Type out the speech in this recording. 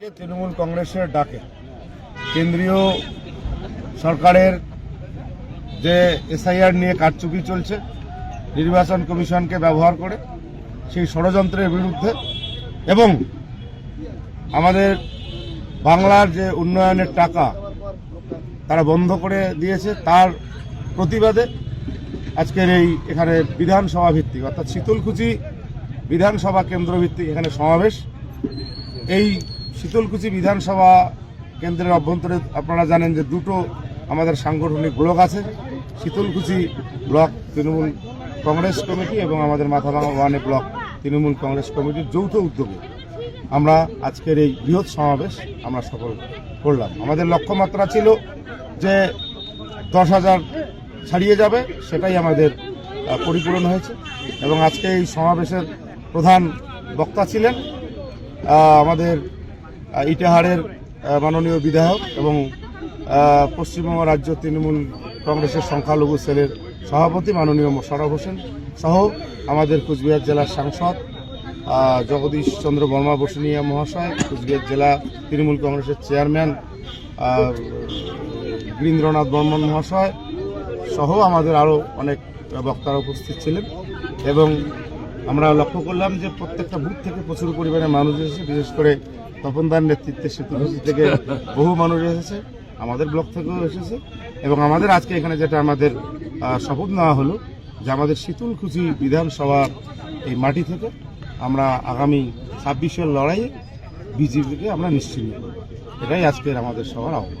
তৃণমূল কংগ্রেসের ডাকে, কেন্দ্রীয় সরকারের যে এসআইআর নিয়ে কারচুপি চলছে, নির্বাচন কমিশনকে ব্যবহার করে সেই ষড়যন্ত্রের বিরুদ্ধে এবং আমাদের বাংলার যে উন্নয়নের টাকা তারা বন্ধ করে দিয়েছে, তার প্রতিবাদে আজকের এই এখানে বিধানসভা ভিত্তিক, অর্থাৎ শীতলকুচি বিধানসভা কেন্দ্র ভিত্তিক এখানে সমাবেশ, এই শীতলকুচি বিধানসভা কেন্দ্রের অভ্যন্তরে আপনারা জানেন যে দুটো আমাদের সাংগঠনিক ব্লক আছে, শীতলকুচি ব্লক তৃণমূল কংগ্রেস কমিটি এবং আমাদের মাথাভাঙা ওয়ানে ব্লক তৃণমূল কংগ্রেস কমিটির যৌথ উদ্যোগে আমরা আজকের এই বৃহৎ সমাবেশ আমরা সফল করলাম। আমাদের লক্ষ্যমাত্রা ছিল যে দশ হাজার ছাড়িয়ে যাবে, সেটাই আমাদের পরিপূরণ হয়েছে এবং আজকে এই সমাবেশের প্রধান বক্তা ছিলেন আমাদের ইটাহারের মাননীয় বিধায়ক এবং পশ্চিমবঙ্গ রাজ্য তৃণমূল কংগ্রেসের সংখ্যালঘু সেলের সভাপতি মাননীয় মোশারফ হোসেন সহ আমাদের কুচবিহার জেলার সাংসদ জগদীশ চন্দ্র বর্মা বসুনিয়া মহাশয় কুচবিহার জেলা তৃণমূল কংগ্রেসের চেয়ারম্যান আহ, গিরীন্দ্রনাথ বর্মন মহাশয় সহ আমাদের আরও অনেক বক্তারা উপস্থিত ছিলেন এবং আমরা লক্ষ্য করলাম যে প্রত্যেকটা বুথ থেকে প্রচুর পরিমাণে মানুষ এসেছে, বিশেষ করে তপনদার নেতৃত্বে সেতুঘুষি থেকে বহু মানুষ এসেছে, আমাদের ব্লক থেকেও এসেছে এবং আমাদের আজকে এখানে যেটা আমাদের শপথ নেওয়া হলো যে আমাদের শীতলকুচি বিধানসভার এই মাটি থেকে আমরা আগামী ছাব্বিশের লড়াইয়ে বিজেপিকে আমরা নিশ্চিন্ন করব এটাই আজকের আমাদের সবার আহ্বান।